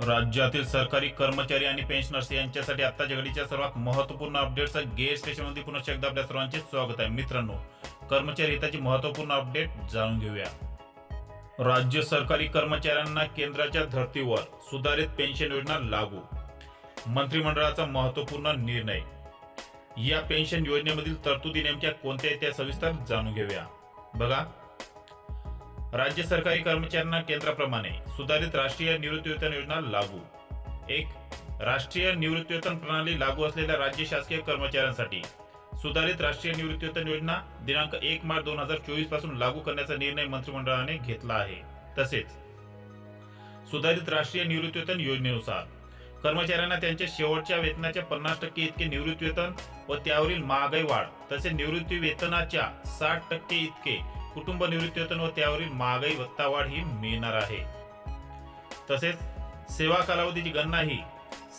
राज्यातील सरकारी कर्मचारी आणि पेन्शनर्स यांच्यासाठी आता जगडीच्या सर्वात महत्त्वपूर्ण अपडेट्स गेट स्टेशनमध्ये पुन्हा एकदा आपल्या सर्वांचे स्वागत आहे. मित्रांनो कर्मचारी हिताची महत्त्वपूर्ण अपडेट जाणून घेऊया. राज्य सरकारी कर्मचाऱ्यांना केंद्राच्या धर्तीवर सुधारित पेन्शन योजना लागू. मंत्रिमंडळाचा महत्त्वपूर्ण निर्णय. या पेन्शन योजनेमधील तरतुदी नेमक्या कोणत्या आहेत त्या सविस्तर जाणून घेऊया. बघा राज्य सरकारी कर्मचाऱ्यांना केंद्राप्रमाणे सुधारित राष्ट्रीय निवृत्तीवेतन योजना लागू. एक राष्ट्रीय निवृत्तीवेतन प्रणाली लागू असलेल्या राज्य शासकीय कर्मचाऱ्यांसाठी सुधारित राष्ट्रीय निवृत्तीवेतन योजना दिनांक एक मार्च दोन हजार चोवीसपासून लागू करण्याचा निर्णय मंत्रिमंडळाने घेतला आहे. तसेच सुधारित राष्ट्रीय निवृत्तीवेतन योजनेनुसार कर्मचाऱ्यांना त्यांच्या शेवटच्या वेतनाच्या पन्नास टक्के इतके निवृत्तीवेतन व त्यावरील महागाई वाढ तसेच निवृत्ती वेतनाच्या साठ टक्के इतके कुटुंब निवृत्तीवेतन व त्यावरील महागाई भत्ता वाढ ही मिळणार आहे. तसेच सेवा कालावधीची गणना ही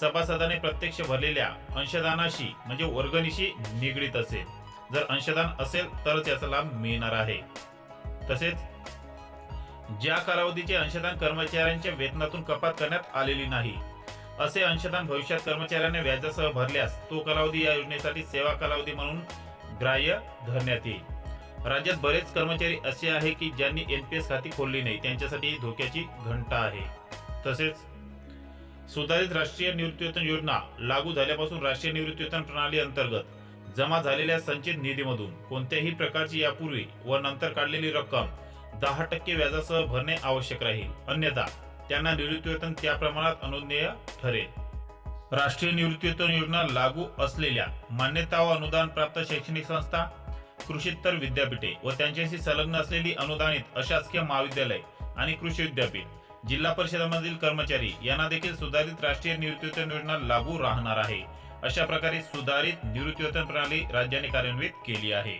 सभासदाने प्रत्यक्ष भरलेल्या अंशदानाशी म्हणजे वर्गणीशी निगडीत असेल. जर अंशदान असेल तरच याचा लाभ मिळणार आहे. तसेच ज्या कालावधीचे अंशदान कर्मचाऱ्यांच्या वेतनातून कपात करण्यात आलेली नाही असे अंशदान भविष्यात कर्मचाऱ्याने व्याजासह भरल्यास तो कालावधी या योजनेसाठी सेवा कालावधी म्हणून ग्राह्य धरण्यात येईल. राज्यात बरेच कर्मचारी असे आहे की ज्यांनी एनपीएस खाती खोलली नाही त्यांच्यासाठी ही धोक्याची घंटा आहे. तसेच सुधारित राष्ट्रीय निवृत्तीवेतन योजना लागू झाल्यापासून राष्ट्रीय निवृत्तीवेतन प्रणाली अंतर्गत जमा झालेल्या संचित निधीमधून कोणत्याही प्रकारची यापूर्वी व नंतर काढलेली रक्कम दहा टक्के व्याजासह भरणे आवश्यक राहील. अन्यथा त्यांना निवृत्तीवेतन त्या प्रमाणात अनुज्ञेय ठरेल. राष्ट्रीय निवृत्तीवेतन योजना लागू असलेल्या मान्यता व अनुदान प्राप्त शैक्षणिक संस्था कृषीत्तर विद्यापीठे व त्यांच्याशी संलग्न असलेली अनुदानित अशासकीय महाविद्यालय आणि कृषी विद्यापीठ जिल्हा परिषदामधील कर्मचारी यांना देखील सुधारित राष्ट्रीय निवृत्तीवेतन योजना लागू राहणार आहे. अशा प्रकारे सुधारित निवृत्तीवेतन प्रणाली राज्याने कार्यान्वित केली आहे.